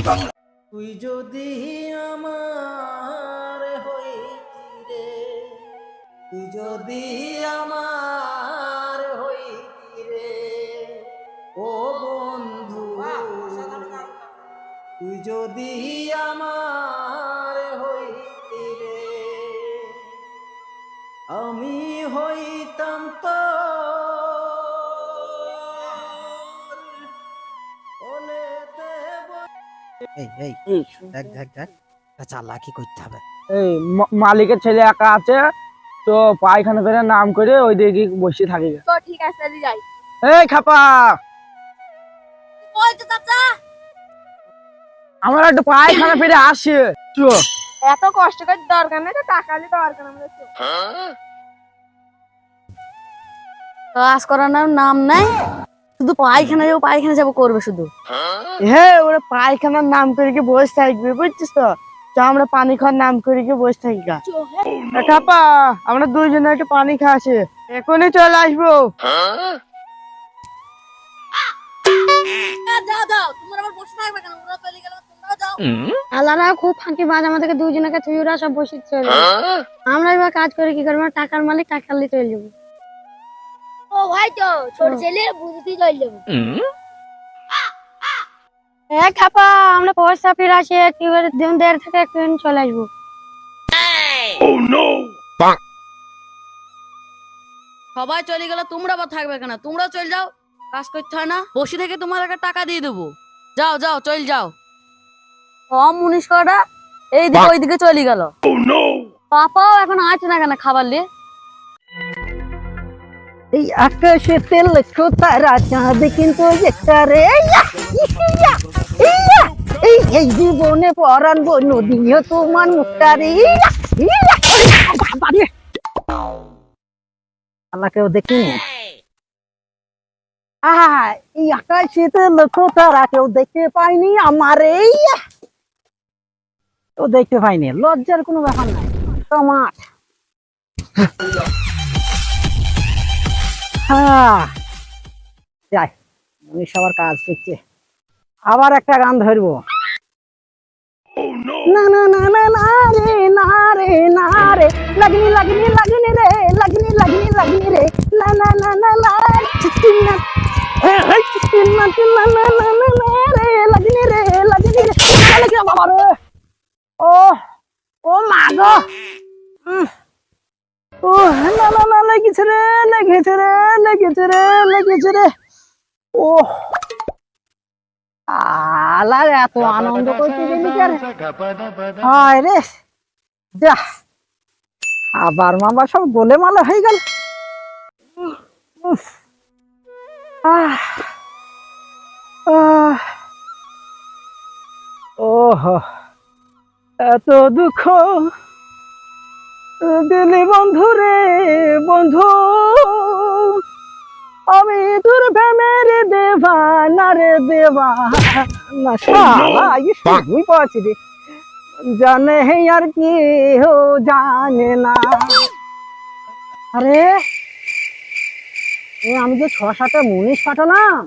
বাংলা। তুই যদি আমার হইতি রে তুই যদি আমার হইতি রে ও বন্ধু তুই যদি এই এই দেখ দেখ দেখ চালাকি করতে হবে। এই মালিকের ছেলে একা আছে তো পায়খানা করে নাম করে ওই দিকে বসে থাকি। তো ঠিক আছে যাই। এই খাপা! ওই চাচা? আমার একটু পায়খানা ফিরে আসে চো এত কষ্ট করে দরকার নেই টাকা দিয়ে দরকার আমাদের তো কাজ করানোর নাম নাই। শুধু পায়খানা যাব পায়খানা যাব করবে শুধু। হ্যাঁ ওরা পায়খানার নাম করে কি বসে থাকবে বুঝছিস তো? আমরা পানি খাওয়ার নাম করে কি বসে থাকি গা। খাপা আমরা দুইজনে একটু পানি খাওয়াছে এখনই চলে আসব। যাও যাও তোমরা আবার বসে থাকবে কেন? ওরা চলে গেল তোমরাও যাও। আল্লাহরা খুব ফাঁকি বাজ আমাদেরকে দুজনকে তুই ওরা সব বসে চলে আমরা এবার কাজ করে কি করব? টাকার মালিক টাকা নিয়ে চলে যাব। ও ভাই তো ছোট ছেলে বুঝতে চলে যাব। এ খাপা আমরা পয়সা ফিরে আসি তুই দিন দেড় থেকে একটু চলে আসব। সবাই চলে গেল তোমরা আবার থাকবে কেন? তোমরা চলে যাও কাজ করতে হয় না। বসে থেকে তোমার একটা টাকা দিয়ে দেবো। যাও যাও চল যাও। কম মুনিশ করা এই দিকে ওই দিকে চলে গেল পাপাও এখন আছে না কেন খাবার নিয়ে? এই আকাশে কিন্তু একটা এই জীবনে পরানবো নদীও তোমার মুখটা রে বাবা রে। আল্লাহ কেউ দেখিনি এই কেউ দেখতে পাইনি আমার। এই কেউ দেখতে পাইনি। লজ্জার কোনো ব্যাপার নাই। হ্যাঁ যাই উনি সবার কাজ শিখছে আবার একটা গান ধরবো। না না না না না রে না রে না রে। লাগনি লাগনি লাগনি রে লাগনি লাগনি লাগনি রে। না না না না না চিচিন না। এই, না না না না না না রে লাগনি রে লাগনি রে। বাবা রে। ও ও মা গো। ও না না না লেগেছে রে লেগেছে রে লেগেছে রে লেগেছে রে। ও আলার এত আনন্দ করতে গেলি? হায় রে যা। আবার মামা সব গোলে মালে হয়ে গেল। ওহ এত দুঃখ। দিলি বন্ধু রে বন্ধু। আমি তোর প্রেমের দেবানা রে দেবা। না শালা এই পাচ্ছি রে। জানে হে আর কি হো জানে না। আরে এ আমি যে ছ সাতটা মুনিশ পাঠালাম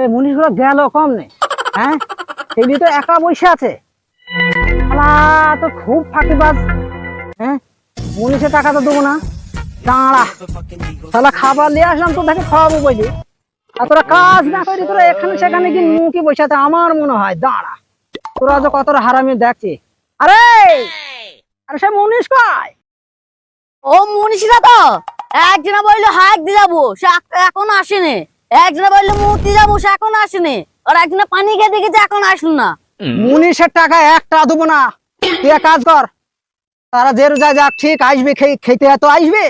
এই মুনিশগুলো গেল কম নেই হ্যাঁ সেটি তো একা বসে আছে। তো খুব ফাঁকিবাজ। হ্যাঁ মুনিশে টাকা তো দেবো না। দাঁড়া। শালা খাবার নিয়ে আসলাম তো তাকে খাওয়াবো বলি আর তোরা কাজ না করি তোরা এখানে সেখানে কি মুখে বসে আছে আমার মনে হয়। দাঁড়া। তোরা তো কতটা হারামি দেখছি আরে! আরে সে মুনিশ কয়? ও মনীষীরা তো! একজনে বলল হাক দিয়ে যাব। সে এখন আসেনি। একজনে বলল মূর্তি যাব। সে এখন আসেনি। আর একজনে পানি খেয়ে দেখেছে এখন আসলো না। মুনিশের টাকা একটা দেবো না। তুই কাজ কর তারা যে যা যাক, ঠিক আসবে খেতে তো আসবে?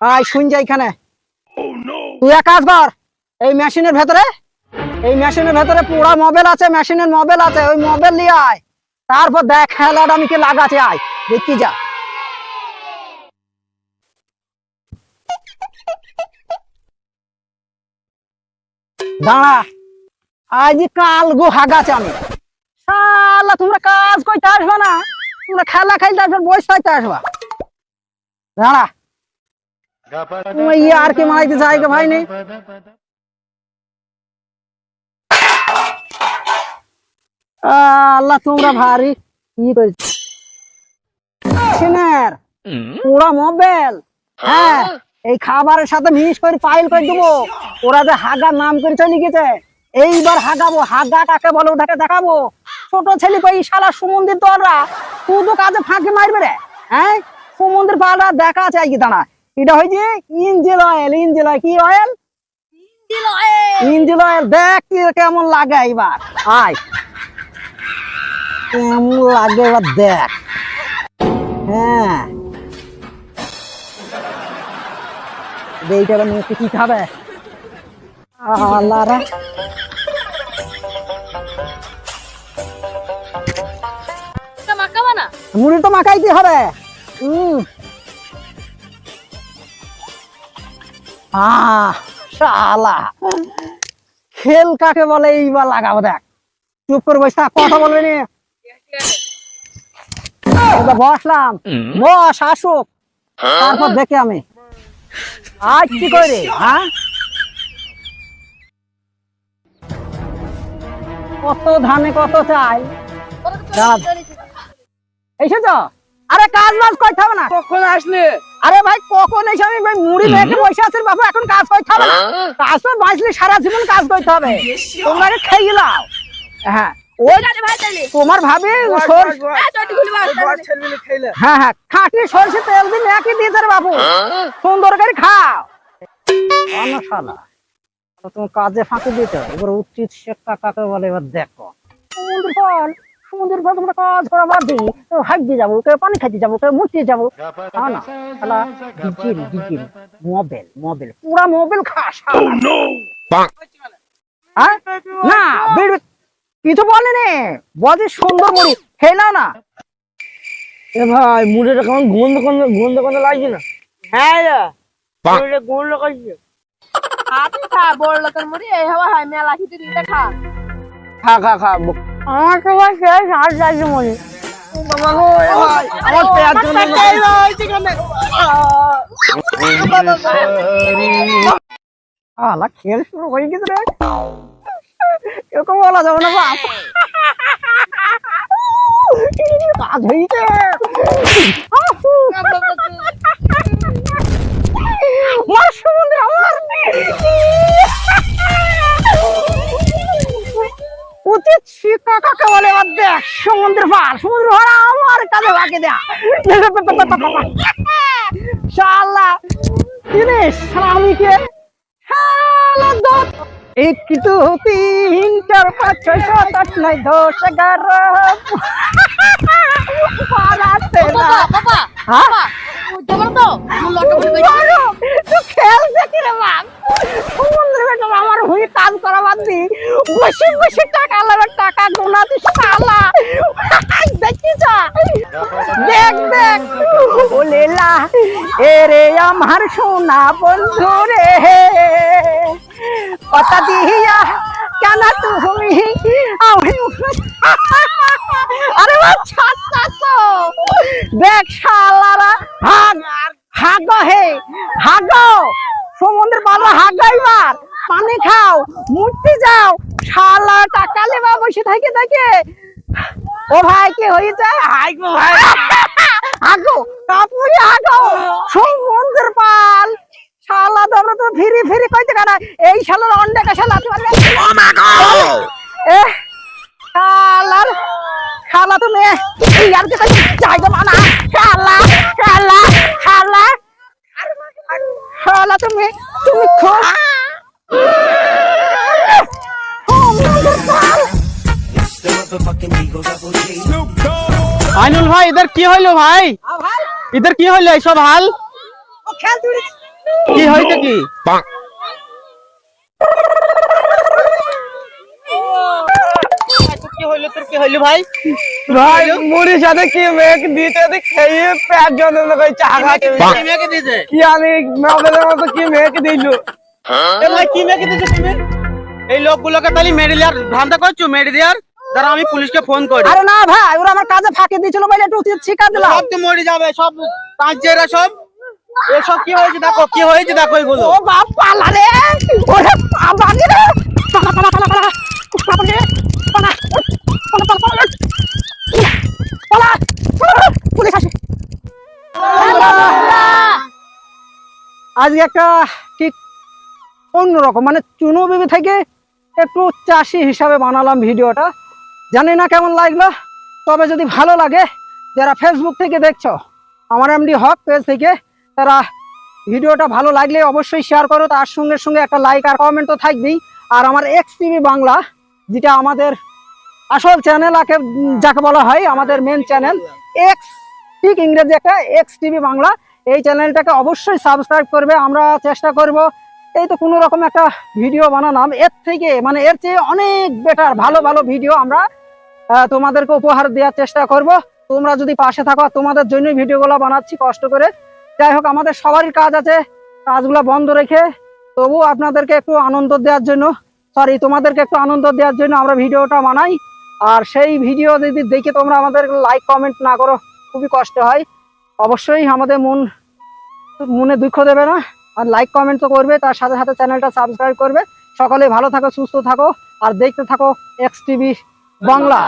আয়, শুন যা এখানে। তুই এক কাজ কর, এই মেশিনের ভেতরে, এই মেশিনের ভেতরে পুরা মোবাইল আছে, মেশিনের মোবাইল আছে, ওই মোবাইল নিয়ে আয়। তারপর দেখ খেলাটা আমি কি লাগাতে আয়, দেখি যা। দাঁড়া, আজ কাল গো হাগাছে আমি। শালা, তোমরা কাজ করতে আসবা না? খেলা খেলতে আসবে আসবা। দাঁড়া। তোমার ইয়ে আর কি মারাইতে চাই ভাই নেই আল্লাহ, তোমরা ভারী। কি সিনের পুরা মোবাইল। হ্যাঁ এই খাবারের সাথে মিস করে পাইল করে দেবো। ওরা যে হাগার নাম করে চলে গেছে। এইবার হাগাবো, হাগা কাকে বলে ওটাকে দেখাবো। ছোট ছেলে কই শালা সুমন্দির তোরা শুধু কাজে ফাঁকি মারবে রে হ্যাঁ? সুমন্দির পাড়া দেখা আছে আজকে দাঁড়া। এটা হয়েছে ইঞ্জিল অয়েল ইঞ্জিল অয়েল কি অয়েল? Engine oil. দেখ কি কেমন লাগে এবার আয়। কেমন লাগে এবার দেখ। হ্যাঁ। এইটা এবার নিয়ে কি খাবে? আল্লাহ মুড়ি তো মাখাইতে হবে। হম আহ শালা। খেল কাকে বলে এইবার লাগাবো দেখ। চুপ করে বসে কথা বলবে নি। বসলাম। বস আসুক। তারপর দেখে আমি। আজ কি করে হ্যাঁ? কত ধানে কত চাই। এসেছ? আরে কাজ বাজ করতে হবে না। কখন আসলে? আরে ভাই কখন এসে আমি ভাই মুড়ি বসে বাবু এখন কাজ করতে হবে না। কাজ তো বাঁচলে সারা জীবন কাজ করতে হবে। তোমরা খেয়ে হ্যাঁ তোমার ভাবি সর- হ্যাঁ হ্যাঁ খাঁটি সরষে তেল দিন একই দিয়েছে বাবু সুন্দর করে খাও? অনশালা তুমি কাজে ফাঁকি দিতে এবার উচিত শিক্ষা কাকে বলে এবার দেখো। সমুদ্র ফল তোমরা কাজ করা বাদ দিই হাঁকতে যাব কেউ পানি খাইতে যাব কেউ মুছতে যাব। তা না শালা ডিজিল ডিজিল মোবাইল মোবাইল পুরা মোবাইল খাস হ্যাঁ না বিড় কিছু বলেনি বলছে সুন্দর মুড়ি নাও না। এ ভাই মুড়িটা কেমন গন্ধ গন্ধ গন্ধ গন্ধ লাগছে না। হ্যাঁ গন্ধ খা বড় লোকের মুড়ি এই হওয়া হয় মেলা খেতে দিতে খা। খা খা খা আমার সবাই শেষ আর লাগছে মনে আমার পেঁয়াজ জন্য আলা খেল শুরু হয়ে গেছে রে। এরকম বলা যাবে না বাপ কাজ হয়েছে। কাকে বলে দেখ সমুদ্র পার সমুদ্র পার আমার কাছে বাকি দেয়া শালা জিনিস আমি কে শালা দু তিন চার পাঁচ ছয় সাত আট নয় দশ এগারো। বাপ? আমার কাজ করা বাদ দি। বসে বসে টাকা লাগবে টাকা গোনা তুই শালা। দেখি যা। দেখ দেখ। ও লেলা এ রে আমার সোনা বন্ধু রে। কথা দিয়া কেন তুমি আমি আরে ছাড়তা তো। দেখ, শালারা, হাগ হাগ হে, হাগ। সমুদ্রের বাবা হাগাইবার পানি খাও মূর্তি যাও। শালা টাকা লেবা বসে থাকে থাকে ও ভাই কি হয়েছে? হাই গো ভাই। Hago কাপুরি Hago. সমুদ্রের পাল। শালা তোমরা তো ফিরি ফিরি কইতে কানা এই শালার অন্ডাকে শালা তোমার এ শালার শালা তুমি। এই আর কি জায়গা মানা শালা শালা শালা। শালা তুমি তুমি খুব আইনুল ভাই এদের কি হইল ভাই? এদের কি হইল এইসব হাল? কি হইছে কি? কি ভাই? মুড়ির সাথে দিতে দি খেয়ে পেট যন্ত্রণা করে চা খাতে কি আমি মোবাইলের মতো কি মেঘ দিলু? এই লোকগুলোকে তাহলে ধান্দা করছ? মেরে দেওয়ার? আমি পুলিশকে ফোন করি। না ভাই ওরা আমার কাজে ফাঁকি দিয়েছিল বলে একটু মরে যাবে সব কাজেরা সব। কি হয়েছে আজকে একটা ঠিক অন্যরকম মানে চুনো থেকে একটু চাষি হিসাবে বানালাম ভিডিওটা। জানি না কেমন লাগল, তবে যদি ভালো লাগে, যারা ফেসবুক থেকে দেখছ, আমার এমডি হক পেজ থেকে, তারা ভিডিওটা ভালো লাগলে অবশ্যই শেয়ার করো, তার সঙ্গে সঙ্গে একটা লাইক আর কমেন্ট তো থাকবেই। আর আমার এক্স টিভি বাংলা, যেটা আমাদের আসল চ্যানেল আকে, যাকে বলা হয়, আমাদের মেন চ্যানেল এক্স ঠিক ইংরেজি একটা এক্স টিভি বাংলা। এই চ্যানেলটাকে অবশ্যই সাবস্ক্রাইব করবে, আমরা চেষ্টা করব এই তো কোনো রকম একটা ভিডিও বানালাম। এর থেকে মানে এর চেয়ে অনেক বেটার ভালো ভালো ভিডিও আমরা তোমাদেরকে উপহার দেওয়ার চেষ্টা করব। তোমরা যদি পাশে থাকো, তোমাদের জন্যই ভিডিওগুলো বানাচ্ছি কষ্ট করে। যাই হোক, আমাদের সবারই কাজ আছে, কাজগুলো বন্ধ রেখে। তবু আপনাদেরকে একটু আনন্দ দেওয়ার জন্য সরি তোমাদেরকে একটু আনন্দ দেওয়ার জন্য আমরা ভিডিওটা বানাই। আর সেই ভিডিও যদি দেখে তোমরা আমাদের লাইক কমেন্ট না করো, খুবই কষ্ট হয়। অবশ্যই আমাদের মন, মনে দুঃখ দেবে না। আর লাইক কমেন্ট তো করবে, তার সাথে সাথে চ্যানেলটা সাবস্ক্রাইব করবে। সকলে ভালো থাকো, সুস্থ থাকো, আর দেখতে থাকো এক্স টিভি বাংলা।